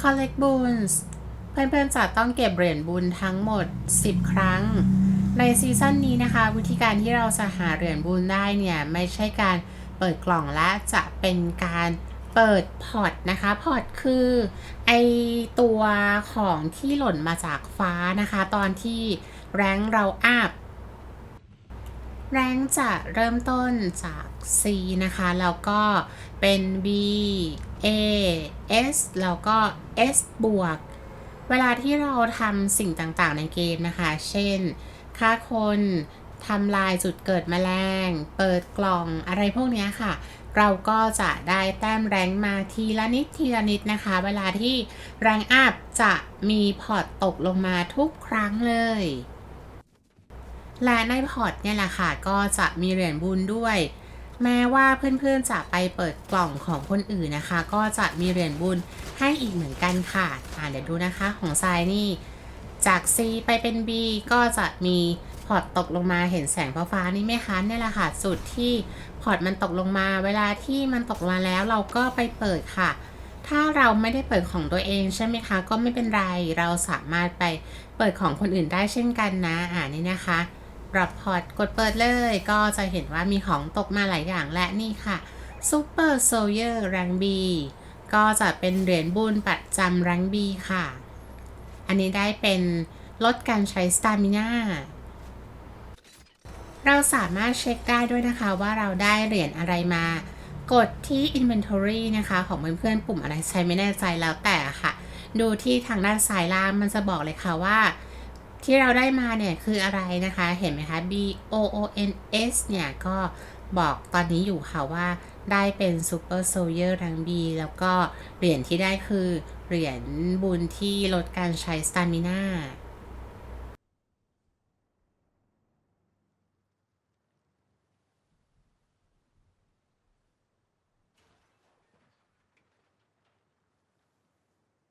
collect buns เพื่อนๆจะต้องเก็บเหรียญบุญทั้งหมด 10 ครั้ง ในซีซั่นนี้นะคะ วิธีการที่เราจะหาเหรียญบุญได้เนี่ย ไม่ใช่การเปิดกล่องและจะเป็นการเปิดพอร์ตนะคะพอร์ตคือไอตัวของที่หล่นมาจากฟ้านะคะ ตอนที่แรงเราอัพ แรงจะเริ่มต้นจาก C นะคะ แล้วก็เป็น B A S แล้วก็ S บวก เวลาที่เราทำสิ่งต่างๆในเกมนะคะ เช่น ฆ่าคนทำลายจุดเกิดแมลง เปิดกล่องอะไรพวกนี้ค่ะ เราก็จะได้แต้มแรงมาทีละนิดทีละนิดนะคะ เวลาที่แรงอัพจะมีพอร์ตตกลงมาทุกครั้งเลย และในพอร์ตเนี่ยแหละค่ะ ก็จะมีเหรียญบุญด้วย แม้ว่าเพื่อนๆจะไปเปิดกล่องของคนอื่นนะคะ ก็จะมีเหรียญบุญให้อีกเหมือนกันค่ะอ่าเดี๋ยวดูนะคะของทรายนี่ จาก C ไปเป็น B ก็จะมีพอร์ตตกลงมาเห็นแสงฟ้าๆนี่ไหมคะเนี่ยแหละค่ะจุดที่พอร์ตมันตกลงมา เวลาที่มันตกมาแล้วเราก็ไปเปิดค่ะ ถ้าเราไม่ได้เปิดของตัวเองใช่ไหมคะ ก็ไม่เป็นไรเราสามารถไปเปิดของคนอื่นได้เช่นกันนะอ่านี่นะคะ ปรับพอร์ตกดเปิดเลย ก็จะเห็นว่ามีของตกมาหลายอย่างและนี่ค่ะ Super Soldier Rank B ก็จะเป็นเหรียญบุญประจำ Rank B ค่ะ อันนี้ได้เป็นลดการใช้สตามิน่าเราสามารถเช็คได้ด้วยนะคะว่าเราได้เหรียญอะไรมา กดที่ Inventory นะคะ ของเพื่อนๆปุ่มอะไรใช้ไม่แน่ใจแล้วแต่ค่ะ ดูที่ทางด้านซ้ายล่างมันจะบอกเลยค่ะว่า ที่เราได้มาเนี่ยคืออะไรนะคะ เห็นไหมคะ B O O N S เนี่ยก็บอกตอนนี้อยู่ค่ะว่าได้เป็นซ u เปอร์โซเยอร์รังบีแล้วก็เหรียญที่ได้คือเหรียญบุญที่ลดการใช้สตามิน่า